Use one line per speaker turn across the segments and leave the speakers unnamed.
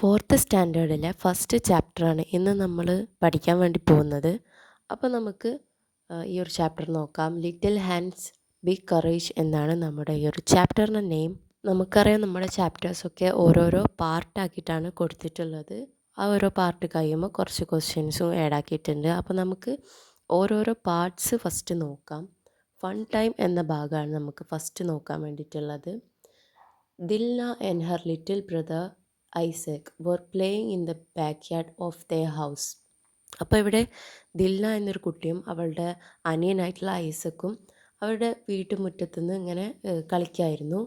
Fourth സ്റ്റാൻഡേർഡിലെ first ചാപ്റ്ററാണ് ഇന്ന് നമ്മൾ പഠിക്കാൻ വേണ്ടി പോകുന്നത്. അപ്പോൾ നമുക്ക് ഈ ഒരു ചാപ്റ്റർ നോക്കാം. ലിറ്റിൽ ഹാൻഡ്സ് ബിഗ് കറേജ് എന്നാണ് നമ്മുടെ ഈ ഒരു ചാപ്റ്ററിന്റെ നെയിം. നമുക്കറിയാം നമ്മുടെ ചാപ്റ്റേഴ്സൊക്കെ ഓരോരോ പാർട്ടാക്കിയിട്ടാണ് കൊടുത്തിട്ടുള്ളത്. ആ ഓരോ പാർട്ട് കഴിയുമ്പോൾ കുറച്ച് ക്വസ്റ്റ്യൻസും ആഡ് ആക്കിയിട്ടുണ്ട്. അപ്പോൾ നമുക്ക് ഓരോരോ പാർട്സ് ഫസ്റ്റ് നോക്കാം. ഫൺ ടൈം എന്ന ഭാഗമാണ് നമുക്ക് ഫസ്റ്റ് നോക്കാൻ വേണ്ടിയിട്ടുള്ളത്. Dilna and her little brother Isaac were playing in the backyard of the house അപ്പോൾ ഇവിടെ ദില്ല എന്നൊരു കുട്ടിയും അവളുടെ അനിയനായിട്ടുള്ള ഐസക്കും അവരുടെ വീട്ടുമുറ്റത്തുനിന്ന് ഇങ്ങനെ കളിക്കായിരുന്നു.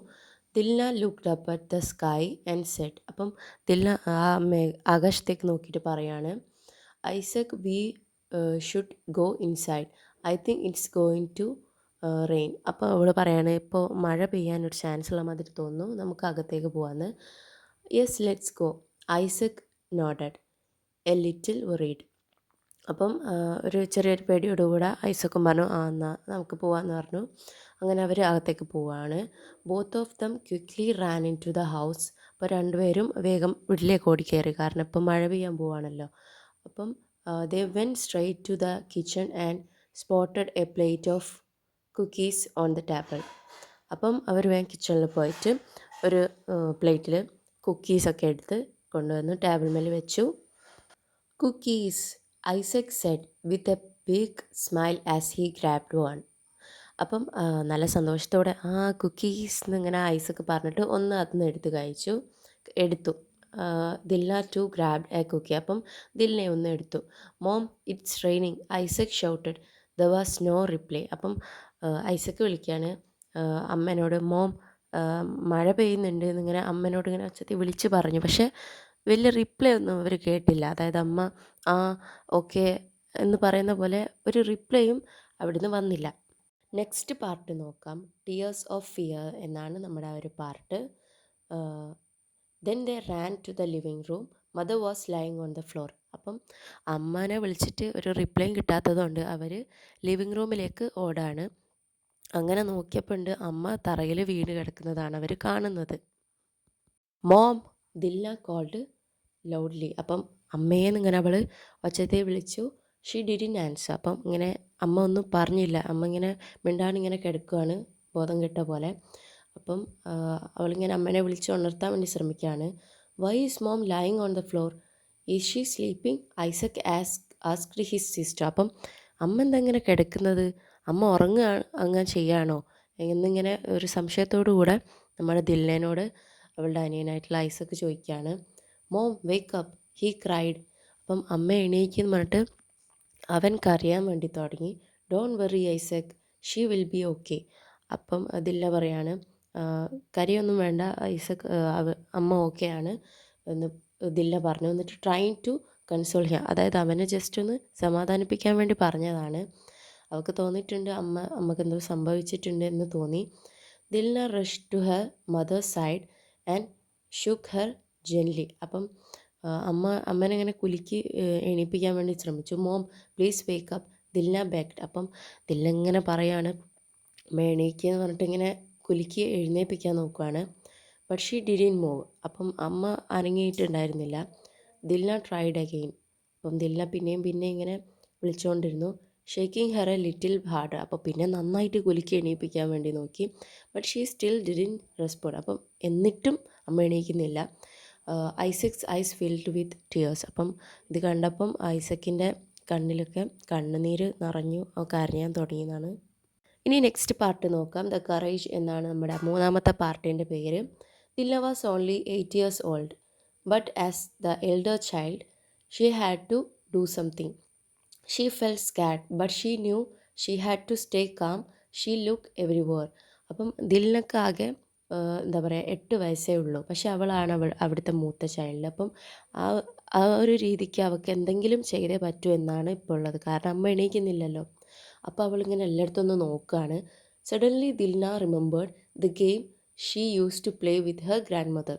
Dilla looked up at the sky and said അപ്പം ദില്ല ആ മേ ആകാശത്തേക്ക് നോക്കിയിട്ട് പറയാണ് Isaac we should go inside I think it's going to rain അപ്പോൾ അവൾ പറയാണ് ഇപ്പോൾ മഴ പെയ്യാനൊരു ചാൻസ് ഉള്ള മാതിരി തോന്നുന്നു. നമുക്ക് അകത്തേക്ക് പോകാമെന്ന് yes let's go Isaac nodded a little worried അപ്പം ഒരു ചെറിയൊരു പേടിയോടുകൂടെ ഐസക്കും പറഞ്ഞു ആ എന്നാൽ നമുക്ക് പോവാമെന്ന് പറഞ്ഞു. അങ്ങനെ അവർ അകത്തേക്ക് പോവാണ്. Both of them quickly ran into the house അപ്പോൾ രണ്ടുപേരും വേഗം വീട്ടിലേക്ക് ഓടിക്കയറി. കാരണം ഇപ്പം മഴ പെയ്യാൻ പോവാണല്ലോ. അപ്പം they went straight to the kitchen and spotted a plate of cookies on the table അപ്പം അവർ വേഗം കിച്ചണിൽ പോയിട്ട് ഒരു പ്ലേറ്റിൽ കുക്കീസൊക്കെ എടുത്ത് കൊണ്ടുവന്നു ടേബിൾ മേൽ വെച്ചു. Cookies Isaac said with a big smile as he grabbed one അപ്പം നല്ല സന്തോഷത്തോടെ ആ കുക്കീസ് എന്നിങ്ങനെ ഐസക്ക് പറഞ്ഞിട്ട് ഒന്ന് അതിന്ന് എടുത്ത് കഴിച്ചു. എടുത്തു. Dilla to grab a cookie അപ്പം ദില്ലിനെ ഒന്ന് എടുത്തു. Mom it's raining Isaac shouted there was no reply അപ്പം ഐസക്ക് വിളിക്കുകയാണ്. അമ്മേനോട് മോം മഴ പെയ്യുന്നുണ്ട് എന്നിങ്ങനെ അമ്മനോട് ഇങ്ങനെ ഒച്ചത്തിൽ വിളിച്ച് പറഞ്ഞു. പക്ഷേ വലിയ റിപ്ലൈ ഒന്നും അവർ കേട്ടില്ല. അതായത് അമ്മ ആ ഓക്കെ എന്ന് പറയുന്ന പോലെ ഒരു റിപ്ലൈയും അവിടുന്ന് വന്നില്ല. നെക്സ്റ്റ് പാർട്ട് നോക്കാം. ടിയേഴ്സ് ഓഫ് ഫിയർ എന്നാണ് നമ്മുടെ ആ ഒരു part then they ran to the living room mother was lying on the floor അപ്പം അമ്മനെ വിളിച്ചിട്ട് ഒരു റിപ്ലൈയും കിട്ടാത്തതുകൊണ്ട് അവർ ലിവിങ് റൂമിലേക്ക് ഓടാണ്. അങ്ങനെ നോക്കിയപ്പോൾ ഉണ്ട് അമ്മ തറയിൽ വീണ് കിടക്കുന്നതാണ് അവർ കാണുന്നത്. Mom Dilla called loudly. അപ്പം അമ്മയെന്ന് ഇങ്ങനെ അവൾ ഒച്ചത്തെ വിളിച്ചു. She didn't answer. അപ്പം ഇങ്ങനെ അമ്മ ഒന്നും പറഞ്ഞില്ല. അമ്മ ഇങ്ങനെ മിണ്ടാണിങ്ങനെ കിടക്കുകയാണ് ബോധം കെട്ട പോലെ. അപ്പം അവളിങ്ങനെ അമ്മേനെ വിളിച്ച് ഉണർത്താൻ വേണ്ടി ശ്രമിക്കുകയാണ്. Why is mom lying on the floor is she sleeping Isaac as asked his sister അപ്പം അമ്മ എന്താ ഇങ്ങനെ കിടക്കുന്നത്? അമ്മ ഉറങ്ങുക അങ്ങനെ ചെയ്യാണോ? എന്നിങ്ങനെ ഒരു സംശയത്തോടു കൂടെ നമ്മുടെ ദില്ലേനോട് അവളുടെ അനിയനായിട്ടുള്ള ഐസക്ക് ചോദിക്കുകയാണ്. Mom wake up he cried അപ്പം അമ്മ എണീക്കെന്ന് പറഞ്ഞിട്ട് അവൻ കരയാൻ വേണ്ടി തുടങ്ങി. Don't worry Isaac. She will be okay അപ്പം ദില്ല പറയാണ് കരിയൊന്നും വേണ്ട. ഐസക് അമ്മ ഓക്കെ ആണ്. എന്ന് ദില്ല പറഞ്ഞു. എന്നിട്ട് ട്രൈ ടു കൺസോൾ ചെയ്യാം അതായത് അവനെ ജസ്റ്റ് ഒന്ന് സമാധാനിപ്പിക്കാൻ വേണ്ടി പറഞ്ഞതാണ്. അവൾക്ക് തോന്നിയിട്ടുണ്ട് അമ്മ അമ്മയ്ക്ക് എന്തോ സംഭവിച്ചിട്ടുണ്ട് എന്ന് തോന്നി. Dilna rush to her mother side and shook her gently അപ്പം അമ്മ അമ്മനെ ഇങ്ങനെ കുലുക്കി എണീപ്പിക്കാൻ വേണ്ടി ശ്രമിച്ചു. Mom please wake up Dilna begged അപ്പം ദില്ല ഇങ്ങനെ പറയാണ് മേണീക്ക് എന്ന് പറഞ്ഞിട്ട് ഇങ്ങനെ കുലുക്കി എഴുന്നേൽപ്പിക്കാൻ നോക്കുവാണ്. ബട്ട് ഷീ ഡിഡിൻ മൂവ് അപ്പം അമ്മ അനങ്ങിയിട്ടുണ്ടായിരുന്നില്ല. ദിൽന ട്രൈഡ് അഗെയിൻ അപ്പം ദിൽന പിന്നെയും പിന്നെയും ഇങ്ങനെ വിളിച്ചുകൊണ്ടിരുന്നു shaking her a little hard അപ്പോൾ പിന്നെ നന്നായിട്ട് കുലുക്കി എണീപ്പിക്കാൻ വേണ്ടി നോക്കി. But she still didn't respond അപ്പം എന്നിട്ടും അമ്മ എണീക്കുന്നില്ല. Isaac's eyes filled with tears അപ്പം ഇത് കണ്ടപ്പം ഐസക്കിന്റെ കണ്ണിലൊക്കെ കണ്ണുനീര് നിറഞ്ഞു കരഞ്ഞാൻ തുടങ്ങിയതാണ്. ഇനി നെക്സ്റ്റ് പാർട്ട് നോക്കാം. ദ കറേജ് എന്നാണ് നമ്മുടെ മൂന്നാമത്തെ പാർട്ടിന്റെ പേര്. Dilla was only eight years old but as the elder child she had to do something she felt scared but she knew she had to stay calm she looked everywhere അപ്പം ദിലിനൊക്കെ ആകെ എന്താ പറയുക എട്ട് വയസ്സേ ഉള്ളൂ. പക്ഷെ അവളാണ് അവൾ അവിടുത്തെ മൂത്ത ചൈൽഡ് അപ്പം ആ ആ ഒരു രീതിക്ക് അവൾക്ക് എന്തെങ്കിലും ചെയ്തേ പറ്റൂ എന്നാണ് ഇപ്പോൾ ഉള്ളത്. കാരണം അമ്മ എണീക്കുന്നില്ലല്ലോ. അപ്പോൾ അവളിങ്ങനെ എല്ലായിടത്തും ഒന്ന് നോക്കുകയാണ് suddenly Dilna remembered the game she used to play with her grandmother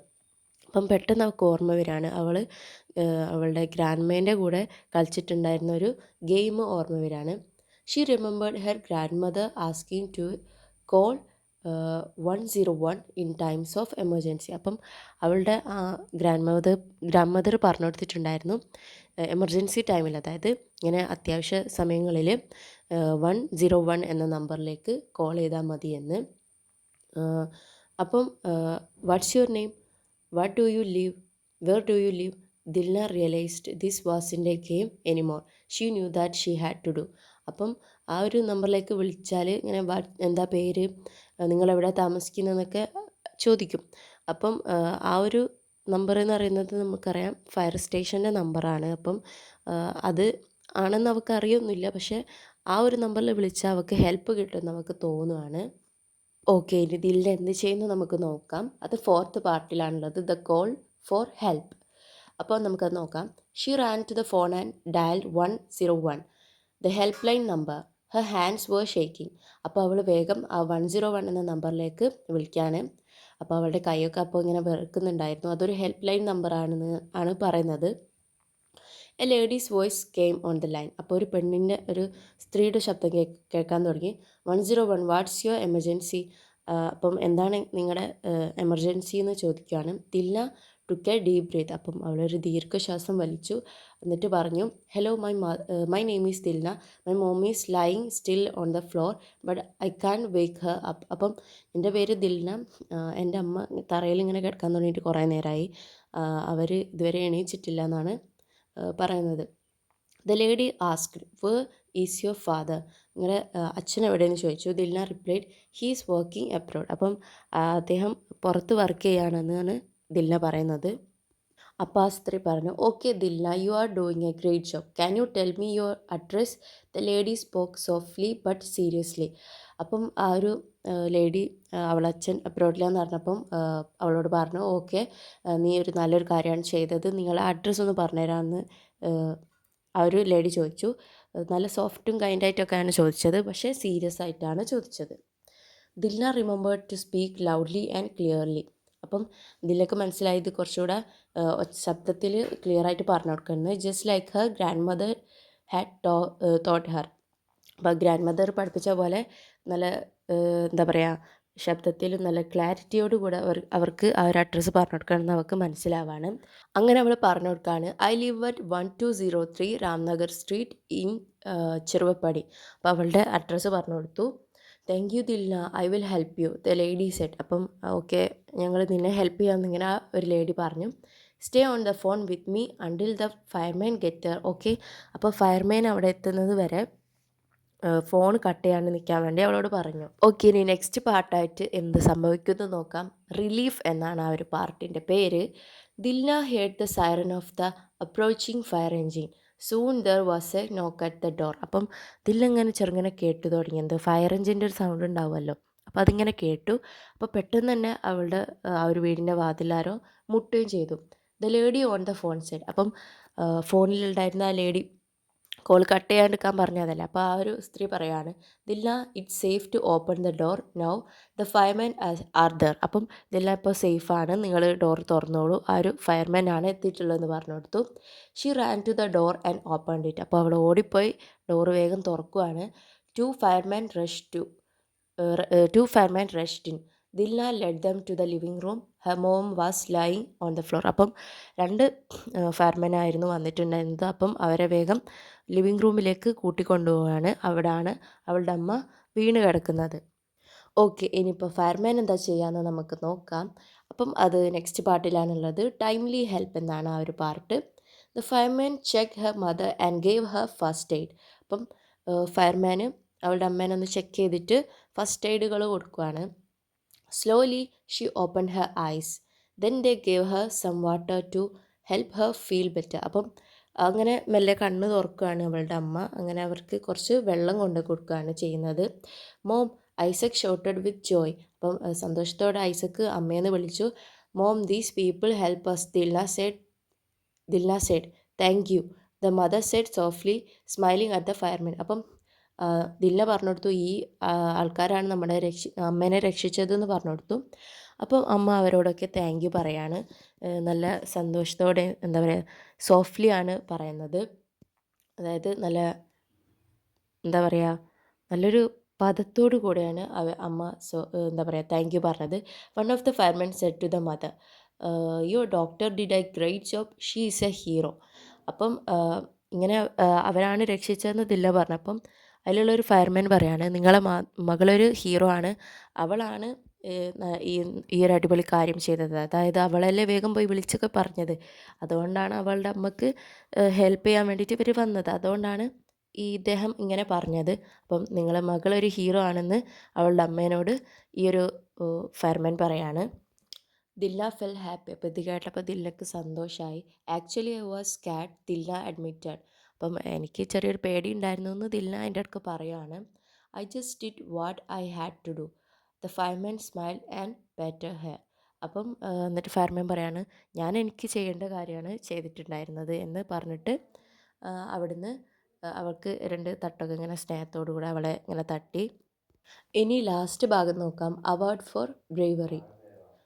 അപ്പം പെട്ടെന്ന് അവൾക്ക് ഓർമ്മ വരികയാണ് അവൾ അവളുടെ ഗ്രാൻഡ്മേന്റെ കൂടെ കളിച്ചിട്ടുണ്ടായിരുന്ന ഒരു ഗെയിം ഓർമ്മ വരികയാണ് she remembered her grandmother asking to call one zero one in times of emergency അപ്പം അവളുടെ ഗ്രാൻഡ് മദർ ഗ്രാൻഡ് മദർ പറഞ്ഞു കൊടുത്തിട്ടുണ്ടായിരുന്നു എമർജൻസി ടൈമിൽ അതായത് ഇങ്ങനെ അത്യാവശ്യ സമയങ്ങളിൽ വൺ സീറോ വൺ എന്ന നമ്പറിലേക്ക് കോൾ ചെയ്താൽ മതിയെന്ന്. അപ്പം what's your name what do you live where do you live Dilna realised this was in a game anymore she knew that she had to do അപ്പം ആ ഒരു നമ്പറിലേക്ക് വിളിച്ചാൽ ഇങ്ങനെ എന്താ പേര്? നിങ്ങളെവിടെ താമസിക്കുന്നതെന്നൊക്കെ ചോദിക്കും. അപ്പം ആ ഒരു നമ്പർ എന്ന് പറയുന്നത് നമുക്കറിയാം ഫയർ സ്റ്റേഷന്റെ നമ്പറാണ് അപ്പം അത് ആണെന്ന് അവൾക്ക് അറിയൊന്നുമില്ല പക്ഷേ ആ ഒരു നമ്പറിൽ വിളിച്ചാൽ അവൾക്ക് ഹെൽപ്പ് കിട്ടും നമുക്ക് തോന്നുവാണ്. ഓക്കെ ഇനി ഇതിൽ എന്ത് ചെയ്യുന്നു നമുക്ക് നോക്കാം. അത് ഫോർത്ത് പാർട്ടിലാണുള്ളത് ദ കോൾ ഫോർ ഹെൽപ്പ് അപ്പോൾ നമുക്കത് നോക്കാം. She ran to the phone and dial one zero one the help line number her hands were shaking അപ്പോൾ അവൾ വേഗം ആ വൺ സീറോ വൺ എന്ന നമ്പറിലേക്ക് വിളിക്കുകയാണ്. അപ്പോൾ അവളുടെ കൈയൊക്കെ അപ്പോൾ ഇങ്ങനെ വിറക്കുന്നുണ്ടായിരുന്നു. അതൊരു ഹെൽപ്പ് ലൈൻ നമ്പറാണെന്ന് ആണ് പറയുന്നത്. A lady's voice came on the line അപ്പോൾ ഒരു പെണ്ണിന്റെ ഒരു സ്ത്രീയുടെ ശബ്ദം കേ കേൾക്കാൻ തുടങ്ങി. One zero one what's your emergency അപ്പം എന്താണ് നിങ്ങളുടെ എമർജൻസി എന്ന് ചോദിക്കുകയാണ്. തില്ല ടുക്ക് എ ഡീപ് ബ്രീത്ത് അപ്പം അവളൊരു ദീർഘശ്വാസം വലിച്ചു. എന്നിട്ട് പറഞ്ഞു hello my my name is Dilna my mom is lying still on the floor but I can wake her up അപ്പം എന്റെ പേര് ദിൽന എന്റെ അമ്മ തറയിൽ ഇങ്ങനെ കിടക്കാൻ തുടങ്ങിയിട്ട് കുറേ നേരമായി. അവർ ഇതുവരെ എണീച്ചിട്ടില്ല എന്നാണ് പറയുന്നത്. The lady asked where is your father നിങ്ങളുടെ അച്ഛൻ എവിടെയെന്ന് ചോദിച്ചു. Dilna replied he is working abroad അപ്പം അദ്ദേഹം പുറത്ത് വർക്ക് ചെയ്യുകയാണെന്നാണ് ദിൽന പറയുന്നത്. അപ്പോൾ ആ സ്ത്രീ പറഞ്ഞു okay Dilla you are doing a great job can you tell me your address the lady spoke softly but seriously അപ്പം ആ ഒരു ലേഡി അവളച്ഛൻ അബ്രോഡിലാന്ന് പറഞ്ഞപ്പം അവളോട് പറഞ്ഞു ഓക്കെ നീ ഒരു നല്ലൊരു കാര്യമാണ് ചെയ്തത്. നിങ്ങളെ അഡ്രസ്സ് ഒന്ന് പറഞ്ഞുതരാമെന്ന് ആ ഒരു ലേഡി ചോദിച്ചു. നല്ല സോഫ്റ്റും കൈൻഡായിട്ടൊക്കെയാണ് ചോദിച്ചത്. പക്ഷേ സീരിയസ് ആയിട്ടാണ് ചോദിച്ചത്. Dilna remembered to speak loudly and clearly അപ്പം ദില്ലക്ക് മനസ്സിലായത് കുറച്ചുകൂടെ ശബ്ദത്തിൽ ക്ലിയർ ആയിട്ട് പറഞ്ഞു കൊടുക്കുന്നത്. Just like her grandmother had to taught her അപ്പോൾ ഗ്രാൻഡ് മദർ പഠിപ്പിച്ച പോലെ നല്ല എന്താ പറയുക ശബ്ദത്തിലും നല്ല ക്ലാരിറ്റിയോട് കൂടെ അവർ അവർക്ക് ആ ഒരു അഡ്രസ്സ് പറഞ്ഞു കൊടുക്കണമെന്ന് അവർക്ക് മനസ്സിലാവാണ്. അങ്ങനെ അവൾ പറഞ്ഞു കൊടുക്കുകയാണ് I live at one two zero three Ramnagar street in Cheruvappadi. അപ്പോൾ അവളുടെ അഡ്രസ്സ് പറഞ്ഞു കൊടുത്തു. Thank you Dilla I will help you. The lady said അപ്പം ഓക്കെ ഞങ്ങൾ നിന്നെ ഹെൽപ്പ് ചെയ്യാമെന്ന് ഇങ്ങനെ ഒരു ലേഡി പറഞ്ഞു. Stay on the phone with me until the fireman get there okay അപ്പോൾ ഫയർമാൻ അവിടെ എത്തുന്നത് വരെ ഫോൺ കട്ട് ചെയ്യാണ്ട് നിൽക്കാൻ വേണ്ടി അവളോട് പറഞ്ഞു. ഓക്കെ ഇനി നെക്സ്റ്റ് പാർട്ടായിട്ട് എന്ത് സംഭവിക്കുന്നു നോക്കാം. റിലീഫ് എന്നാണ് ആ ഒരു പാർട്ടിന്റെ പേര്. Dilna heard the siren of the approaching fire engine soon there was a knock at the door അപ്പം ദില്ലിങ്ങനെ ചെറുങ്ങനെ കേട്ടു തുടങ്ങി. എന്ത്? ഫയർ എഞ്ചിന്റെ ഒരു സൗണ്ട് ഉണ്ടാവുമല്ലോ. അപ്പോൾ അതിങ്ങനെ കേട്ടു. അപ്പോൾ പെട്ടെന്ന് തന്നെ അവളുടെ ആ ഒരു വീടിന്റെ വാതിലാരോ മുട്ടുകയും ചെയ്തു. The lady on the phone side അപ്പം ഫോണിലുണ്ടായിരുന്ന ആ ലേഡി കോൾ കട്ട് ചെയ്യാണ്ടിരിക്കാൻ പറഞ്ഞതല്ല. അപ്പോൾ ആ ഒരു സ്ത്രീ പറയാണ് Dilla it's safe to open the door now the fireman are there അപ്പം ദില്ല ഇപ്പോൾ സേഫാണ് നിങ്ങൾ ഡോർ തുറന്നോളൂ. ആ ഒരു ഫയർമാൻ ആണ് എത്തിയിട്ടുള്ളതെന്ന് പറഞ്ഞു കൊടുത്തു. She ran to the door and open it അപ്പോൾ അവൾ ഓടിപ്പോയി. ഡോർ വേഗം തുറക്കുവാണ്. Two fireman rush to two fireman rushed in Dilna led them to the living room. Her mom was lying on the floor അപ്പം രണ്ട് ഫയർമാനായിരുന്നു വന്നിട്ടുണ്ടായിരുന്നത്. അപ്പം അവരെ വേഗം ലിവിങ് റൂമിലേക്ക് കൂട്ടിക്കൊണ്ടുപോവാണ്. അവിടാണ് അവളുടെ അമ്മ വീണ് കിടക്കുന്നത്. ഓക്കെ ഇനിയിപ്പോൾ ഫയർമാൻ എന്താ ചെയ്യാമെന്ന് നമുക്ക് നോക്കാം. അപ്പം അത് നെക്സ്റ്റ് പാർട്ടിലാണുള്ളത്. ടൈംലി ഹെൽപ്പ് എന്നാണ് ആ ഒരു part. The fireman check her mother and gave her first aid അപ്പം ഫയർമാന് അവളുടെ അമ്മേനെ ഒന്ന് ചെക്ക് ചെയ്തിട്ട് ഫസ്റ്റ് എയ്ഡുകൾ കൊടുക്കുവാണ്. Slowly she open her eyes then they gave her some water to help her feel better അപ്പം അങ്ങനെ മെല്ലെ കണ്ണ് തുറക്കുകയാണ് അവളുടെ അമ്മ. അങ്ങനെ അവർക്ക് കുറച്ച് വെള്ളം കൊണ്ട് കൊടുക്കുകയാണ് ചെയ്യുന്നത്. Mom Isaac shouted with joy. അപ്പം സന്തോഷത്തോടെ ഐസക്ക് അമ്മയെന്ന് വിളിച്ചു. Mom these people help us Dilna said Dilna said thank you. The mother said softly smiling at the fireman. അപ്പം ദിൽന പറഞ്ഞു ഈ ആൾക്കാരാണ് നമ്മുടെ രക്ഷി അമ്മേനെ രക്ഷിച്ചതെന്ന് പറഞ്ഞു കൊടുത്തു അപ്പം അമ്മ അവരോടൊക്കെ താങ്ക് യു പറയാണ്. നല്ല സന്തോഷത്തോടെ എന്താ പറയുക സോഫ്റ്റ്ലി ആണ് പറയുന്നത്. അതായത് നല്ല എന്താ പറയുക നല്ലൊരു പദത്തോടു കൂടെയാണ് അവ അമ്മ സോ എന്താ പറയുക താങ്ക് യു പറഞ്ഞത്. One of the firemen said to the mother your daughter did a great job she is a hero അപ്പം ഇങ്ങനെ അവരാണ് രക്ഷിച്ചതെന്ന് ദില്ല പറഞ്ഞപ്പം അതിലുള്ളൊരു ഫയർമാൻ പറയാണ് നിങ്ങളെ മകളൊരു ഹീറോ ആണ്. അവളാണ് ഈ ഈ ഒരു അടിപൊളി കാര്യം ചെയ്തത്. അതായത് അവളല്ലേ വേഗം പോയി വിളിച്ചൊക്കെ പറഞ്ഞത്. അതുകൊണ്ടാണ് അവളുടെ അമ്മയ്ക്ക് ഹെൽപ്പ് ചെയ്യാൻ വേണ്ടിയിട്ട് ഇവർ വന്നത്. അതുകൊണ്ടാണ് ഈ ഇദ്ദേഹം ഇങ്ങനെ പറഞ്ഞത്. അപ്പം നിങ്ങളെ മകളൊരു ഹീറോ ആണെന്ന് അവളുടെ അമ്മേനോട് ഈ ഒരു ഫയർമാൻ പറയാണ്. Dilla felt happy. അപ്പോൾ ഇത് കേട്ടപ്പോൾ ദില്ലക്ക് സന്തോഷമായി ആക്ച്വലി ഐ വാസ് കാറ്റ് ദില്ല അഡ്മിറ്റഡ്. അപ്പം എനിക്ക് ചെറിയൊരു പേടി ഉണ്ടായിരുന്നു എന്ന് ദിൽന എന്റെ അടുക്ക് പറയുകയാണ് I just did what I had to do the fireman smile and patted her അപ്പം എന്നിട്ട് ഫയർമാൻ പറയാണ് ഞാൻ എനിക്ക് ചെയ്യേണ്ട കാര്യമാണ് ചെയ്തിട്ടുണ്ടായിരുന്നത് എന്ന് പറഞ്ഞിട്ട് അവിടുന്ന് അവൾക്ക് രണ്ട് തട്ടൊക്കെ ഇങ്ങനെ സ്നേഹത്തോടു കൂടെ അവളെ ഇങ്ങനെ തട്ടി. ഇനി ലാസ്റ്റ് ഭാഗം നോക്കാം. അവാർഡ് ഫോർ ബ്രേവറി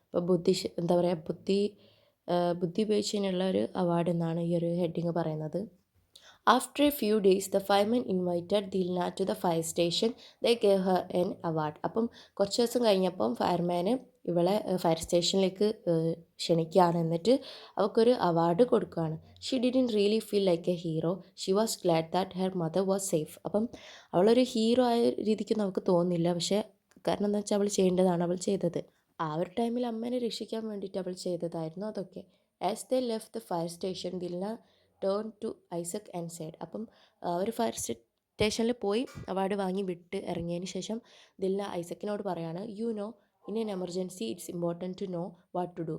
ഇപ്പോൾ ബുദ്ധി എന്താ പറയുക ബുദ്ധി ബുദ്ധി ഉപയോഗിച്ചതിനുള്ള ഒരു അവാർഡ് എന്നാണ് ഈ ഒരു ഹെഡിങ് പറയുന്നത്. After a few days, the fireman invited Dilna to the fire station. They gave her an award. അപ്പം കുറച്ച് ദിവസം കഴിഞ്ഞപ്പം ഫയർമാന് ഇവളെ ഫയർ സ്റ്റേഷനിലേക്ക് ക്ഷണിക്കുകയാണ്. എന്നിട്ട് അവൾക്കൊരു അവാർഡ് കൊടുക്കുകയാണ്. She didn't really feel like a hero she was glad that her mother was safe അപ്പം അവളൊരു ഹീറോ ആയ രീതിക്ക് നമുക്ക് തോന്നുന്നില്ല. പക്ഷേ കാരണം എന്താ വെച്ചാൽ അവൾ ചെയ്യേണ്ടതാണ് അവൾ ചെയ്തത്. ആ ഒരു ടൈമിൽ അമ്മേനെ രക്ഷിക്കാൻ വേണ്ടിയിട്ട് അവൾ ചെയ്തതായിരുന്നു അതൊക്കെ. As the left the fire station Dilna turn to Isaac and said അപ്പം അവർ ഫയർ സ്റ്റേഷനിൽ പോയി അവാർഡ് വാങ്ങി വിട്ട് ഇറങ്ങിയതിന് ശേഷം ദില്ല ഐസക്കിനോട് പറയാണ് you know in an emergency it's important to know what to do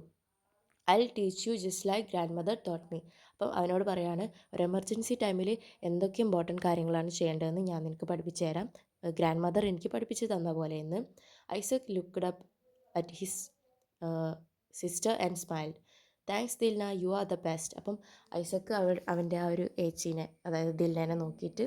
I teach you just like grandmother taught me അപ്പം അവനോട് പറയാണ് ഒരു എമർജൻസി ടൈമിൽ എന്തൊക്കെ ഇമ്പോർട്ടന്റ് കാര്യങ്ങളാണ് ചെയ്യേണ്ടതെന്ന് ഞാൻ നിനക്ക് പഠിപ്പിച്ചു തരാം. ഗ്രാൻഡ് മദർ എനിക്ക് പഠിപ്പിച്ച് തന്ന പോലെ എന്ന്. Isaac looked up at his sister and smiled thanks Dilna you are the best അപ്പം ഐസക്ക് അവ അവന്റെ ആ ഒരു ഏച്ചീനെ അതായത് ദിൽനെ നോക്കിയിട്ട്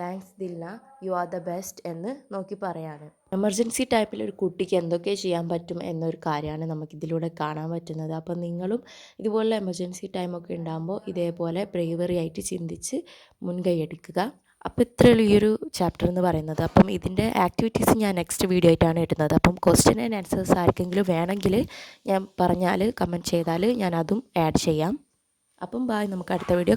thanks Dilna you are the best എന്ന് നോക്കി പറയാണ്. എമർജൻസി ടൈപ്പിൽ ഒരു കുട്ടിക്ക് എന്തൊക്കെ ചെയ്യാൻ പറ്റും എന്നൊരു കാര്യമാണ് നമുക്കിതിലൂടെ കാണാൻ പറ്റുന്നത്. അപ്പം നിങ്ങളും ഇതുപോലുള്ള എമർജൻസി ടൈമൊക്കെ ഉണ്ടാകുമ്പോൾ ഇതേപോലെ ബ്രേവറി ആയിട്ട് ചിന്തിച്ച് മുൻകൈ എടുക്കുക. അപ്പോൾ ഇത്ര ഈ ഒരു ചാപ്റ്റർ എന്ന് പറയുന്നത്. അപ്പം ഇതിന്റെ ആക്ടിവിറ്റീസ് ഞാൻ നെക്സ്റ്റ് വീഡിയോ ആയിട്ടാണ് ഇടുന്നത്. അപ്പം ക്വസ്റ്റ്യൻ ആൻഡ് ആൻസേഴ്സ് ആർക്കെങ്കിലും വേണമെങ്കിൽ ഞാൻ പറഞ്ഞാൽ കമന്റ് ചെയ്താൽ ഞാൻ അതും ആഡ് ചെയ്യാം. അപ്പം ബായ് നമുക്ക് അടുത്ത വീഡിയോ